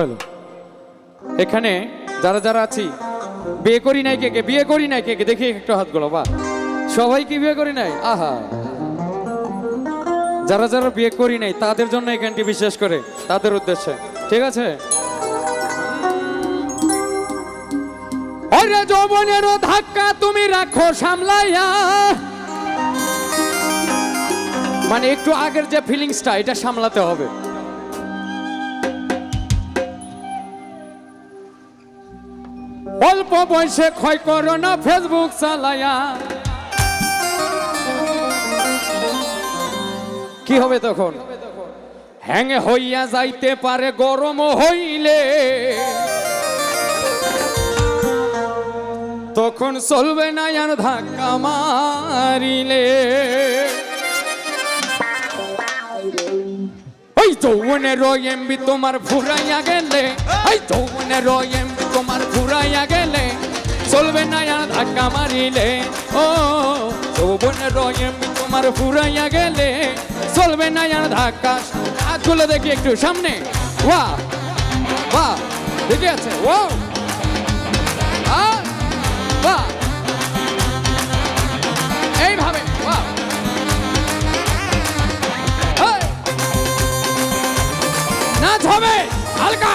হলো। এখানে যারা যারা আছি, বিয়ে করি নাই কে কে, বিয়ে করি নাই কে কে, দেখি একটু হাতগুলো বা সবাই কি বিয়ে করি নাই? আহা। যারা যারা বিয়ে করি নাই, তাদের জন্য এই গানটি বিশেষ করে, তাদের উদ্দেশ্যে। ঠিক আছে? ওরে যৌবনেরও ধাক্কা তুমি রাখো সামলাইয়া। মানে একটু আগের যে ফিলিংসটা এটা সামলাতে হবে। বয়সে ক্ষয় করো না ফেসবুক চালায়া। কি হবে তখন? হ্যাং হইয়া যাইতে পারে, গরম হইলে। তখন চলবে না আর ধাক্কা মারিলে। ওই যৌবনের এমবি তোমার ফুরাইয়া গেলে। ওই যৌবনের এমবি তোমার ফুরাইয়া গেলে। চলবে না আর ধাক্কা মারিলে। ও যৌবনের এমবি তোমার ফুরাইয়া গেলে। চলবে না আর ধাক্কা, হাত তুলে দেখি একটু সামনে। বাহ বাহ দেখে আছে ও বাহ এইভাবে এই। নাচ হবে, হালকা।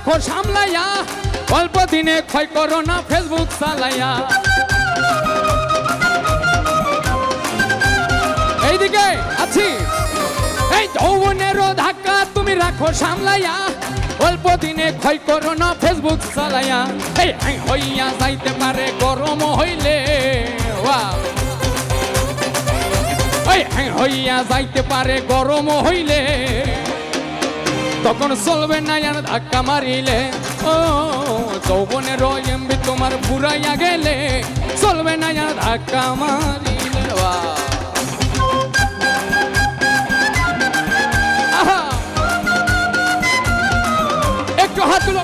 রাখো সামলাইয়া, অল্প দিনে ক্ষয় করো না ফেসবুক চালাইয়া। এইদিকে আছি। এই যৌবনের ধাক্কা তুমি রাখো সামলাইয়া, অল্প দিনে ক্ষয় করো না ফেসবুক চালাইয়া। এই হইয়া যাইতে পারে, গরম হইলে হইয়া যাইতে পারে, গরম হইলে তখন চলবে না আর ধাক্কা মারিলে। ও যৌবনের এমবি তোমার ফুরাইয়া গেলে। চলবে না আর ধাক্কা মারিলে আহা! একটু হাত তুলো।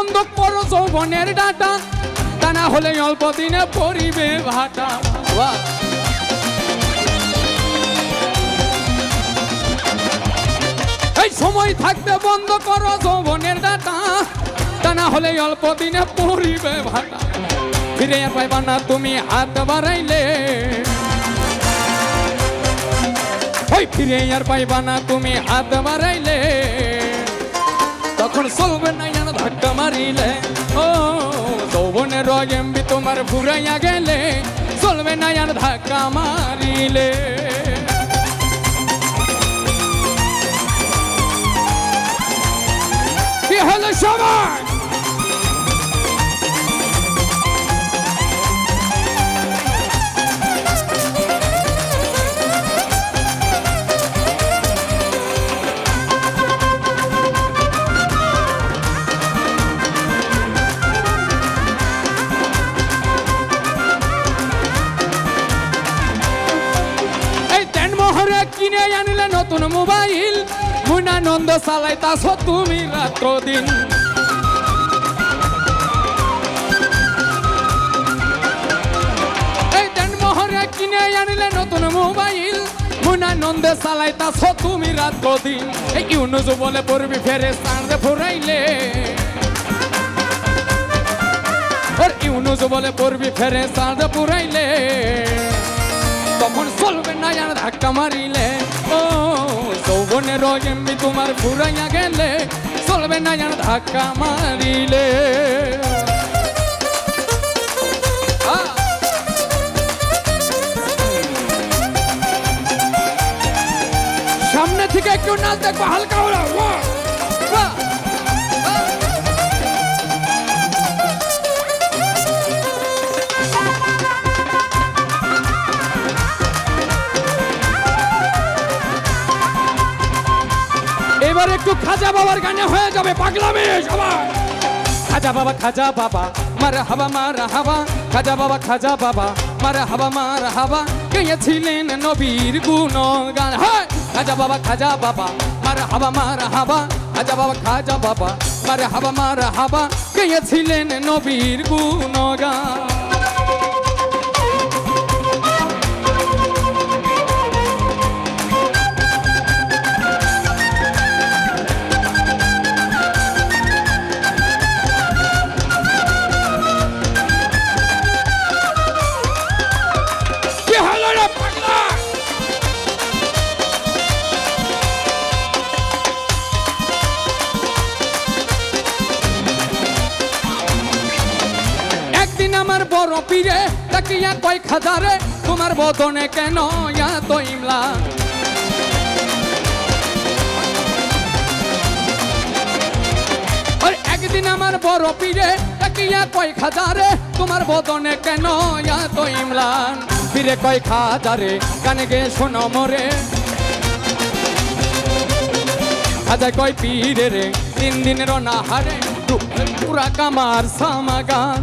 বন্ধ করো যৌবনের ডাটা। তা না হলে অল্প দিনে পরিবে ভাটা। এই সময় থাকতে বন্ধ করো যৌবনের ডাটা। তা না হলে অল্প দিনে পরিবে ভাটা। ফিরে পাইবা না তুমি হাত বাড়াইলে। ওই ফিরে আর পাইবা না তুমি হাত বাড়াইলে। তখন চলবে না যেন ধাক্কা মারিলে। ও যৌবনের এমবি তোমার ফুরাইয়া গেলে চলবে না যেন ধাক্কা মারিলে। হলো সবাই নতুন মোবাইল। চালাইতাছ তুমি রাত্র দিন কিনে নতুন মোবাইল। চালাইতাছ তুমি রাত্র দিন এই ইউনুজ বলে পড়বি ফেরে সাঁড়ে ফুরাইলে। ওর ইউনুজ বলে পড়বি ফেরে সাঁড়ে পুরাইলে তখন চলবে না ধাক্কা মারিলে। ও যৌবনের এমনি তোমার ঘুরাইয়া গেলে চলবে না যেন ধাক্কা মারিলে সামনে থেকে একটু নাচ দেখব হালকা হলো। একটু খাজা বাবার গানে হয়ে যাবে, পাগলামে সবাই। খাজা বাবা খাজা বাবা, মার হাবা মার হাবা। খাজা বাবা খাজা বাবা, মার হাবা মার হাবা। গেয়েছিলেন নবীর গুণগান। হায়! খাজা বাবা খাজা বাবা, মার হাবা মার হাবা। খাজা বাবা খাজা বাবা, মার হাবা মার হাবা। গেয়েছিলেন নবীর গুণগান। আমার বড় পীরে তাকিয়া কয় খাজারে তোমার বদনে কেন এত ইমলা? একদিন আমার বড় পীরে তাকিয়া কয় খাজারে তোমার বদনে কেন এত ইমলান পীরে কয় খাজারে কানে গে শোনো মরে। খাজা কয় পীরে রে, তিন দিনের হারে পুরা কামার সামাগান।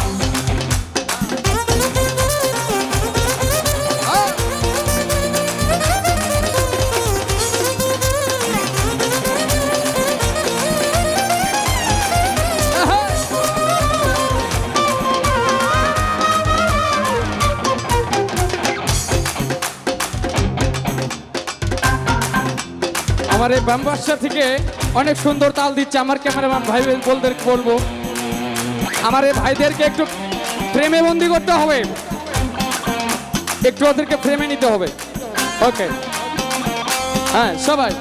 আমার এই ব্যাম্বাসা থেকে অনেক সুন্দর তাল দিচ্ছে। আমার ক্যামেরাম্যান ভাই বলদের বলব। আমার এই ভাইদেরকে একটু ফ্রেমে বন্দি করতে হবে। একটু ওদেরকে ফ্রেমে নিতে হবে। ওকে হ্যাঁ সবাই।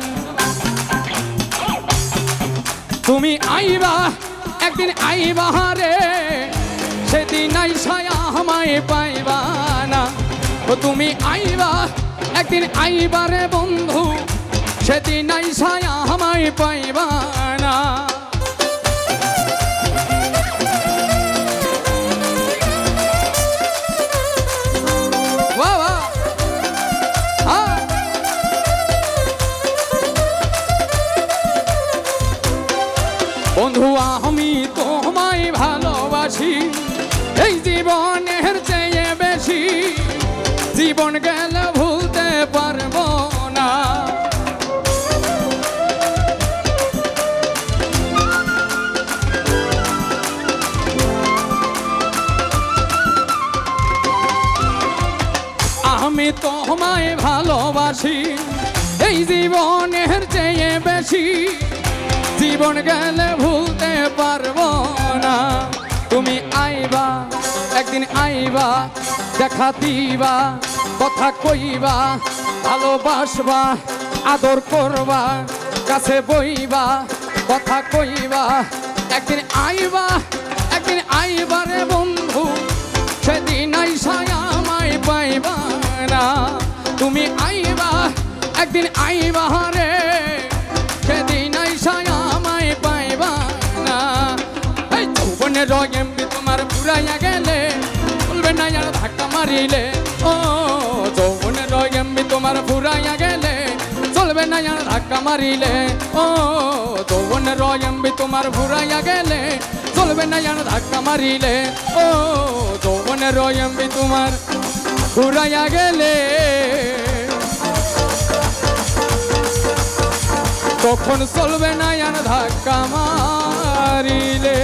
তুমি আইবা, একদিন আইবা রে সেদিন আই আইসায়া আমায় পাইবা না। ও তুমি আইবা, একদিন আইবা রে বন্ধু সেদিন আইসায়া আমায় পাইবা না। বন্ধু আমি তোমায় ভালোবাসি। এই জীবনের আমি তোমায় ভালোবাসি। এই জীবনের চেয়ে বেশি জীবন গেলে ভুলতে পারব না। তুমি আইবা, একদিন আইবা, দেখা দিবা, কথা কইবা, ভালোবাসবা, আদর করবা, কাছে বইবা, কথা কইবা। একদিন আইবা একদিন আইবা রে বন্ধু, সেদিন আইসায় আমায় পাইবা। না তুমি আইবা, একদিন আইবা রে সেদিন আমায় পাইবা না। এই যৌবনের রয়েমবি তোমার পুরাইয়া গেলে, বলবে না আর ধাক্কা মারিলে। ও যৌবনের রয়েমবি তোমার পুরাইয়া গেলে, চলবে না আর ধাক্কা মারিলে। ও যৌবনের রয়েমবি তোমার ফুরাইয়া গেলে, চলবে না আর ধাক্কা মারিলে। ও যৌবনের রয়েমবি তোমার ফুরাইয়া গেলে কখন চলবে না ধাক্কা মারিলে।